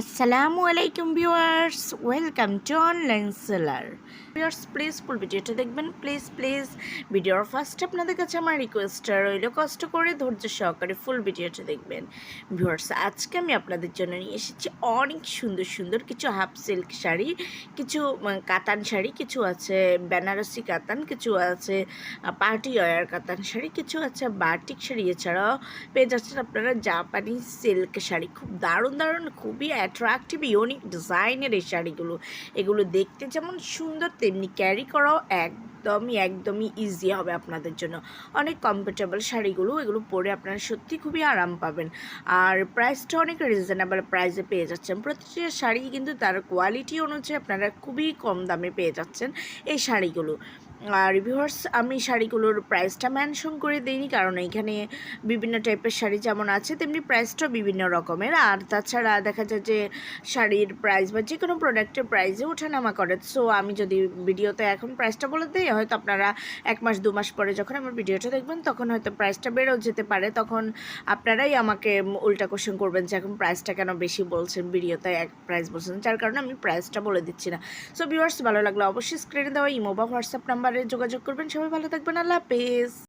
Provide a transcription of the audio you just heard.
আসসালামু আলাইকুম viewers welcome to online seller viewers please full ভিডিওটা দেখবেন। প্লিজ প্লিজ ভিডিওর ফার্স্ট আপনাদের কাছে আমার রিকোয়েস্টটা রইল। কষ্ট করে, ধৈর্য সহকারে ফুল ভিডিওটা দেখবেন। ভিউয়ার্স আজকে আমি আপনাদের জন্য নিয়ে এসেছি অনেক সুন্দর সুন্দর কিছু হাফ সিল্ক শাড়ি, কিছু কাতান শাড়ি, কিছু আছে বেনারসি কাতান, কিছু আছে পার্টি ওয়ার কাতান শাড়ি, কিছু আছে বাটিক শাড়ি। এছাড়াও পেয়ে যাচ্ছেন আপনারা জাপানি সিল্ক শাড়ি। খুব দারুণ দারুণ, খুবই অ্যাট্রাকটিভ ইউনিক ডিজাইনের এই শাড়িগুলো। এগুলো দেখতে যেমন সুন্দর তেমনি ক্যারি করাও একদমই একদমই ইজি হবে আপনাদের জন্য। অনেক কমফোর্টেবল শাড়িগুলো, এগুলো পরে আপনারা সত্যি খুবই আরাম পাবেন। আর প্রাইসটা অনেক রিজনেবল প্রাইসে পেয়ে যাচ্ছেন। প্রতিটা শাড়ি কিন্তু তার কোয়ালিটি অনুযায়ী আপনারা খুবই কম দামে পেয়ে যাচ্ছেন এই শাড়িগুলো। আর ভিউয়ার্স আমি শাড়িগুলোর প্রাইসটা মেনশন করে দিইনি, কারণ এখানে বিভিন্ন টাইপের শাড়ি যেমন আছে, তেমনি প্রাইসটাও বিভিন্ন রকমের। আর তাছাড়া দেখা যায় যে শাড়ির প্রাইস বা যে কোনো প্রোডাক্টের প্রাইসে ওঠানামা করে। সো আমি যদি ভিডিওতে এখন প্রাইসটা বলে দিই হয়তো আপনারা এক মাস, দু মাস পরে যখন আমার ভিডিওটা দেখবেন, তখন হয়তো প্রাইসটা বেড়েও যেতে পারে। তখন আপনারাই আমাকে উল্টা কোশ্চেন করবেন যে, এখন প্রাইসটা কেন বেশি বলছেন? ভিডিওতে এক প্রাইস বলছেন। যার কারণে আমি প্রাইসটা বলে দিচ্ছি না। সো ভিউয়ার্স ভালো লাগল অবশ্যই স্ক্রিনে দেওয়া ইমো বা হোয়াটসঅ্যাপ নাম্বারে যোগাযোগ করবেন। সবাই ভালো থাকবেন। আল্লাহ হাফেজ।